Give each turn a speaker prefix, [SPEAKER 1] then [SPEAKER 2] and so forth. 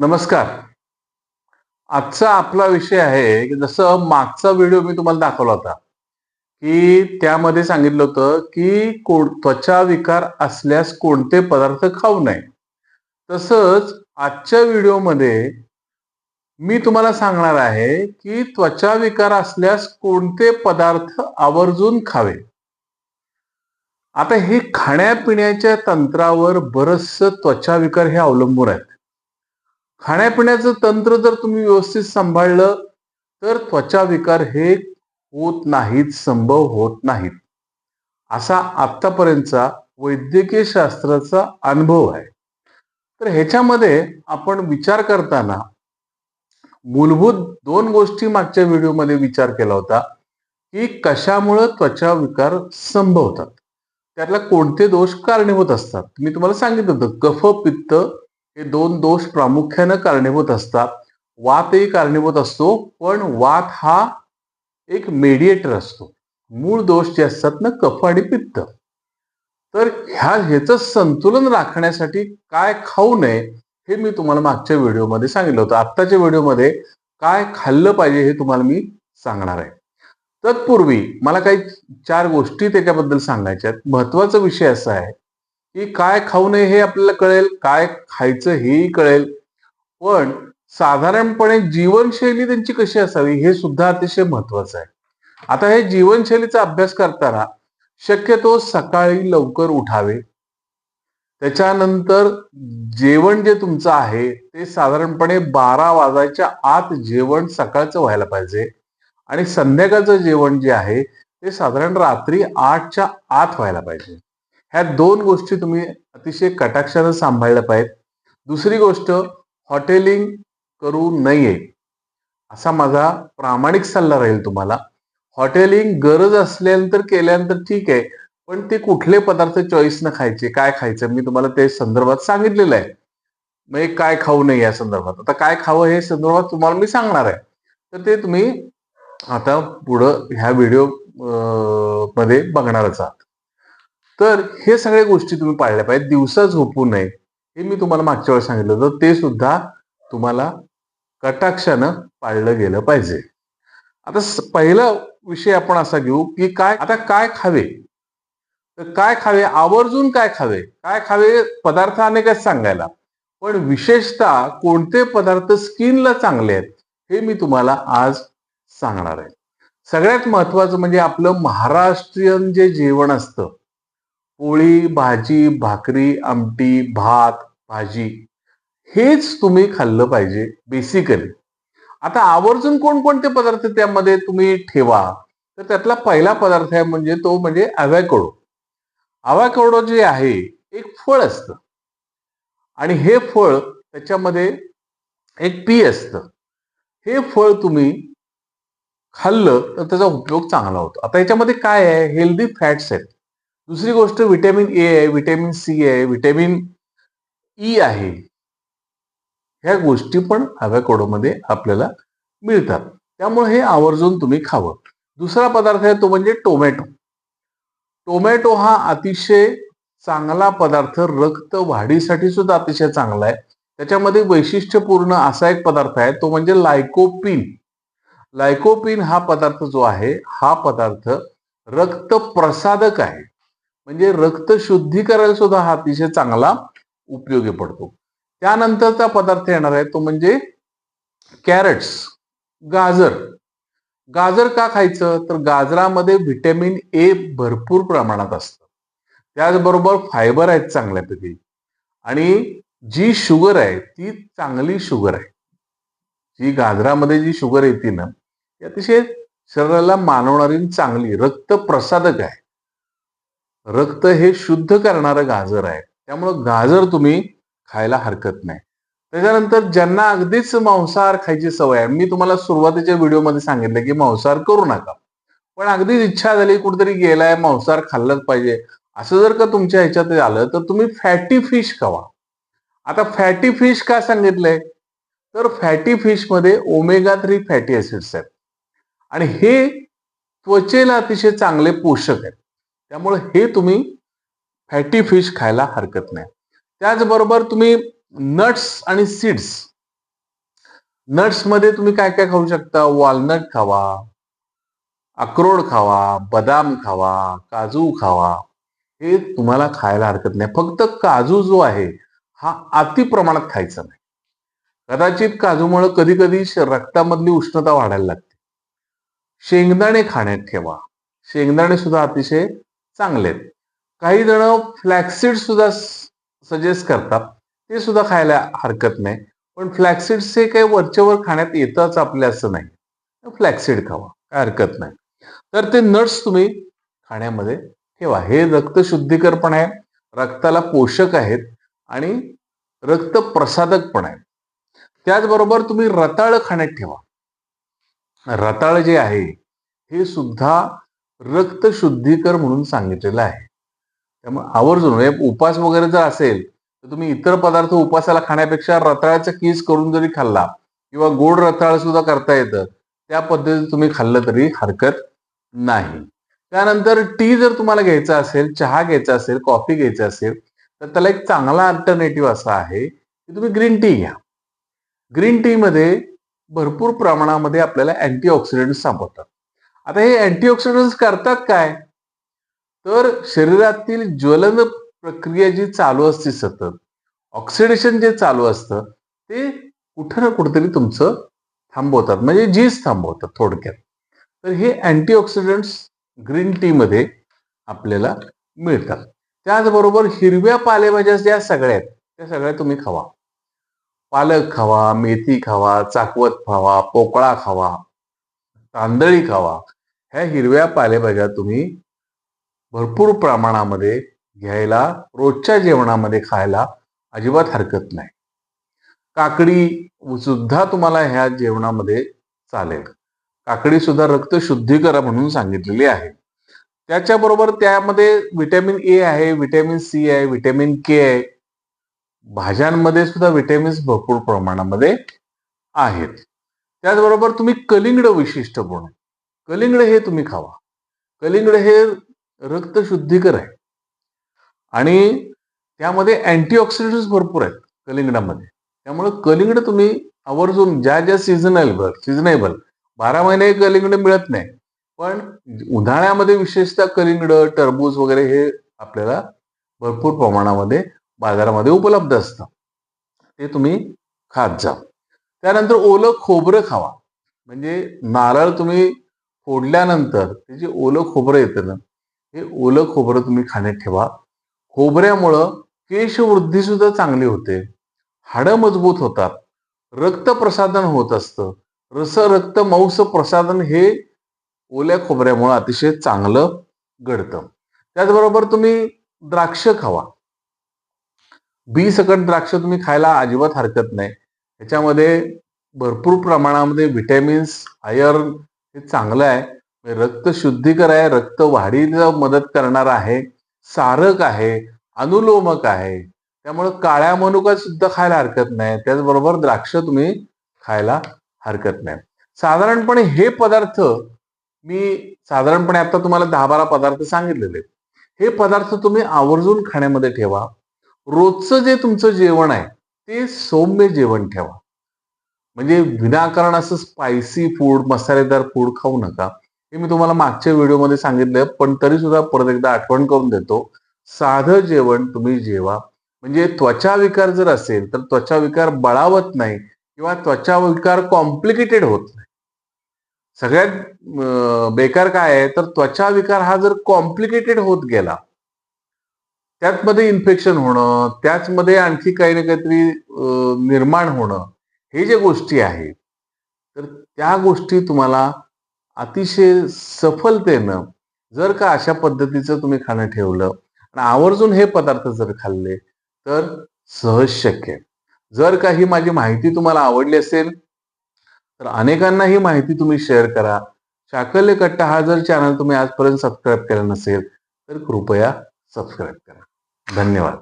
[SPEAKER 1] नमस्कार. आजचा आपला विषय आहे की जसं मागचा व्हिडिओ मी तुम्हाला दाखवला होता की त्यामध्ये सांगितलं होतं की कोण त्वचा विकार असल्यास कोणते पदार्थ खाऊ नये. तसंच आजच्या व्हिडिओमध्ये मी तुम्हाला सांगणार आहे की त्वचा विकार असल्यास कोणते पदार्थ आवर्जून खावे. आता हे खाण्यापिण्याच्या तंत्रावर बरचसं त्वचा विकार हे अवलंबून आहेत. खाण्यापिण्याचं तंत्र जर तुम्ही व्यवस्थित सांभाळलं तर त्वचा विकार हे होत नाहीत संभव होत नाहीत. असा आतापर्यंतचा वैद्यकीय शास्त्राचा अनुभव आहे. तर ह्याच्यामध्ये आपण विचार करताना मूलभूत दोन गोष्टी मागच्या व्हिडिओमध्ये विचार केला होता की कशामुळं त्वचा विकार संभवतात. त्यातला कोणते दोष कारणीभूत असतात? मी तुम्हाला सांगितलं होतं कफ पित्त हे दोन दोष प्रामुख्यानं कारणीभूत असतात. वातही कारणीभूत असतो पण वात हा एक मेडिएटर असतो. मूळ दोष जे असतात ना कफ आणि पित्त. तर ह्या ह्याचं संतुलन राखण्यासाठी काय खाऊ नये हे मी तुम्हाला मागच्या व्हिडिओमध्ये सांगितलं होतं. आत्ताच्या व्हिडिओमध्ये काय खाल्लं पाहिजे हे तुम्हाला मी सांगणार आहे. तत्पूर्वी मला काही चार गोष्टी त्याच्याबद्दल सांगायच्या आहेत. महत्त्वाचा विषय असा आहे की काय खाऊ नये हे आपल्याला कळेल काय खायचं हेही कळेल. पण साधारणपणे जीवनशैली त्यांची कशी असावी हे सुद्धा अतिशय महत्वाचं आहे. आता हे जीवनशैलीचा अभ्यास करताना शक्यतो सकाळी लवकर उठावे. त्याच्यानंतर जेवण जे तुमचं आहे ते साधारणपणे बारा वाजायच्या आत जेवण सकाळचं व्हायला पाहिजे. आणि संध्याकाळचं जेवण जे आहे ते साधारण रात्री आठच्या आत व्हायला पाहिजे. ह्या दोन गोष्टी तुम्ही अतिशय कटाक्षानं सांभाळल्या पाहिजेत. दुसरी गोष्ट हॉटेलिंग करू नये. असा माझा प्रामाणिक सल्ला राहील तुम्हाला. हॉटेलिंग गरज असल्यानंतर केल्यानंतर ठीक आहे पण ते कुठले पदार्थ चॉईसनं खायचे काय खायचं मी तुम्हाला ते संदर्भात सांगितलेलं आहे. मग काय खाऊ नये या संदर्भात. आता काय खावं हे संदर्भात तुम्हाला मी सांगणार आहे. तर ते तुम्ही आता पुढं ह्या व्हिडिओमध्ये बघणारच आहात. तर हे सगळ्या गोष्टी तुम्ही पाळल्या पाहिजेत. दिवसा झोपू नये. हे मी तुम्हाला मागच्या वेळेस सांगितलं होतं. ते सुद्धा तुम्हाला कटाक्षानं पाळलं गेलं पाहिजे. आता पहिला विषय आपण असा घेऊ की काय आता काय खावे? तर काय खावे? आवर्जून काय खावे? काय खावे? पदार्थ अनेकच सांगायला. पण विशेषतः कोणते पदार्थ स्किनला चांगले आहेत हे मी तुम्हाला आज सांगणार आहे. सगळ्यात महत्वाचं म्हणजे आपलं महाराष्ट्रीयन जे जेवण असतं पोळी भाजी भाकरी आमटी भात भाजी हेच तुम्ही खाल्लं पाहिजे बेसिकली आता आवर्जून कोणकोणते पदार्थ त्यामध्ये तुम्ही ठेवा? तर त्यातला पहिला पदार्थ आहे म्हणजे तो म्हणजे अव्याकोडो अव्याकोडो जे आहे एक फळ असतं. आणि हे फळ त्याच्यामध्ये एक पी असतं. हे फळ तुम्ही खाल्लं तर त्याचा उपयोग चांगला होतो. आता याच्यामध्ये काय आहे? हेल्दी फॅट्स आहेत. दुसरी गोष्ट व्हिटॅमिन ए आहे व्हिटॅमिन सी आहे व्हिटॅमिन ई आहे. ह्या गोष्टी पण मध्ये आपल्याला मिळतात. त्यामुळे हे आवर्जून तुम्ही खावं. दुसरा पदार्थ आहे तो म्हणजे टोमॅटो. टोमॅटो हा अतिशय चांगला पदार्थ. रक्त वाढीसाठी सुद्धा अतिशय चांगला आहे. त्याच्यामध्ये वैशिष्ट्यपूर्ण असा एक पदार्थ आहे तो म्हणजे लायकोपिन. लायकोपिन हा पदार्थ जो आहे हा पदार्थ रक्त प्रसादक आहे. म्हणजे रक्त शुद्धी करायला सुद्धा हा अतिशय चांगला उपयोगी पडतो. त्यानंतरचा पदार्थ येणार आहे तो म्हणजे कॅरेट्स गाजर. गाजर का खायचं? तर गाजरामध्ये व्हिटॅमिन ए भरपूर प्रमाणात असतं. त्याचबरोबर फायबर आहेत चांगल्यापैकी. आणि जी शुगर आहे ती चांगली शुगर आहे. जी गाजरामध्ये जी शुगर येते ना ती अतिशय शरीराला मानवणारी चांगली रक्त प्रसादक आहे. रक्त हे शुद्ध करणारं गाजर आहे. त्यामुळं गाजर तुम्ही खायला हरकत नाही. त्याच्यानंतर ज्यांना अगदीच मांसाहार खायची सवय आहे मी तुम्हाला सुरुवातीच्या व्हिडिओमध्ये सांगितलं की मांसाहार करू नका. पण अगदीच इच्छा झाली कुठेतरी गेलाय मांसाहार खाल्लंच पाहिजे. असं जर का तुमच्या ह्याच्यात आलं तर तुम्ही फॅटी फिश खावा. आता फॅटी फिश का सांगितलंय? तर फॅटी फिशमध्ये ओमेगा थ्री फॅटी ऍसिड्स आहेत. आणि हे त्वचेला अतिशय चांगले पोषक आहेत. त्यामुळे हे तुम्ही फॅटी फिश खायला हरकत नाही. त्याचबरोबर तुम्ही नट्स आणि सीड्स नट्समध्ये तुम्ही काय काय खाऊ शकता? वॉलनट खावा अक्रोड खावा बदाम खावा काजू खावा. हे तुम्हाला खायला हरकत नाही. फक्त काजू जो आहे हा अति प्रमाणात खायचा नाही. कदाचित काजूमुळे कधी कधी रक्तामधली उष्णता वाढायला लागते. शेंगदाणे खाण्यात ठेवा. शेंगदाणे सुद्धा अतिशय चांगले आहेत काही जण फ्लॅक्सिड सुद्धा सजेस्ट करतात. ते सुद्धा खायला हरकत नाही. पण फ्लॅक्सिड्स हे काही वरच्यावर खाण्यात येतच आपले असं नाही. फ्लॅक्सिड खावा. काय हरकत नाही. तर ते नट्स तुम्ही खाण्यामध्ये ठेवा. हे रक्त शुद्धीकर पण आहे. रक्ताला पोषक आहेत आणि रक्त प्रसादक पण आहे. त्याचबरोबर तुम्ही रताळ खाण्यात ठेवा. रताळ जे आहे हे सुद्धा रक्त शुद्धीकर म्हणून सांगितलेलं आहे. त्यामुळे आवर्जून म्हणजे उपास वगैरे जर असेल तर तुम्ही इतर पदार्थ उपासाला खाण्यापेक्षा रताळाचा किस करून जरी खाल्ला किंवा गोड रताळ सुद्धा करता येतं त्या पद्धतीने तुम्ही खाल्लं तरी हरकत नाही. त्यानंतर टी जर तुम्हाला घ्यायचा असेल चहा घ्यायचा असेल कॉफी घ्यायचा असेल तर त्याला एक चांगला अल्टरनेटिव्ह असा आहे की तुम्ही ग्रीन टी घ्या. ग्रीन टीमध्ये भरपूर प्रमाणामध्ये आपल्याला अँटीऑक्सिडंट सापडतात. आता हे अँटीऑक्सिडंट्स करतात काय? तर शरीरातील ज्वलन प्रक्रिया जी चालू असते सतत ऑक्सिडेशन जे चालू असतं ते कुठं ना कुठेतरी तुमचं थांबवतात. म्हणजे जीज थांबवतात थोडक्यात. तर हे अँटीऑक्सिडंट्स ग्रीन टी मध्ये आपल्याला मिळतात. त्याचबरोबर हिरव्या पालेभाज्या ज्या सगळ्या आहेत त्या सगळ्या तुम्ही खावा. पालक खावा मेथी खावा चाकवत खावा पोकळा खावा तांदळी खावा. ह्या हिरव्या पालेभाज्या तुम्ही भरपूर प्रमाणामध्ये घ्यायला रोजच्या जेवणामध्ये खायला अजिबात हरकत नाही. काकडी सुद्धा तुम्हाला ह्या जेवणामध्ये चालेल. काकडी सुद्धा रक्त शुद्धीकरा म्हणून सांगितलेली आहे. त्याच्याबरोबर त्यामध्ये व्हिटॅमिन ए आहे व्हिटॅमिन सी आहे व्हिटॅमिन के आहे. भाज्यांमध्ये सुद्धा व्हिटॅमिन्स भरपूर प्रमाणामध्ये आहेत. त्याचबरोबर तुम्ही कलिंगड विशिष्ट गुण कलिंगड हे तुम्ही खावा. कलिंगड हे रक्त शुद्धीकर आहे. आणि त्यामध्ये अँटीऑक्सिडंट्स भरपूर आहेत कलिंगडामध्ये. त्यामुळे कलिंगड तुम्ही आवर्जून ज्या ज्या सीझनेबल सीझनेबल बारा महिने कलिंगड मिळत नाही. पण उन्हाळ्यामध्ये विशेषतः कलिंगड टरबूज वगैरे हे आपल्याला भरपूर प्रमाणामध्ये बाजारामध्ये उपलब्ध असतं. ते तुम्ही खात जा. त्यानंतर ओलं खोबरं खावा. म्हणजे नारळ तुम्ही फोडल्यानंतर ते जे ओलं खोबरं येतं ना हे ओलं खोबरं तुम्ही खाण्यात ठेवा. खोबऱ्यामुळं केशवृद्धी सुद्धा चांगली होते. हाडं मजबूत होतात. रक्त प्रसादन होत असतं. रस रक्त मांस प्रसादन हे ओल्या खोबऱ्यामुळं अतिशय चांगलं घडतं. त्याचबरोबर तुम्ही द्राक्ष खावा. बी सकट द्राक्ष तुम्ही खायला अजिबात हरकत नाही. ह्याच्यामध्ये भरपूर प्रमाणामध्ये व्हिटॅमिन्स आयर्न हे चांगलं आहे. म्हणजे रक्त शुद्धीकर आहे रक्त वाढीला मदत करणार आहे सारक आहे अनुलोमक आहे. त्यामुळे काळ्या मनुका सुद्धा खायला हरकत नाही. त्याचबरोबर द्राक्ष तुम्ही खायला हरकत नाही. साधारणपणे हे पदार्थ मी साधारणपणे आता तुम्हाला दहा बारा पदार्थ सांगितलेले. हे पदार्थ तुम्ही आवर्जून खाण्यामध्ये ठेवा. रोजचं जे तुमचं जेवण आहे ते सौम्य जेवण ठेवा. म्हणजे विनाकारण असं स्पायसी फूड मसालेदार फूड खाऊ नका. हे मी तुम्हाला मागच्या व्हिडिओमध्ये सांगितलं पण तरी सुद्धा परत एकदा आठवण करून देतो. साधं जेवण तुम्ही जेवा. म्हणजे त्वचा विकार जर असेल तर त्वचा विकार बळावत नाही किंवा त्वचा विकार कॉम्प्लिकेटेड होत नाही. सगळ्यात बेकार काय आहे तर त्वचा विकार हा जर कॉम्प्लिकेटेड होत गेला त्यात मध्ये इन्फेक्शन होणं त्याचमध्ये आणखी काही ना काहीतरी निर्माण होणं हे जे गोष्टी आहेत तर त्या गोष्टी तुम्हाला अतिशय सफलतेनं जर का अशा पद्धतीचं तुम्ही खाणं ठेवलं आणि आवर्जून हे पदार्थ जर खाल्ले तर सहज शक्य. आहे जर का ही माझी माहिती तुम्हाला आवडली असेल तर अनेकांना ही माहिती तुम्ही शेअर करा. शाकल्य कट्टा हा जर चॅनल तुम्ही आजपर्यंत सबस्क्राईब केला नसेल तर कृपया सबस्क्राईब करा. धन्यवाद.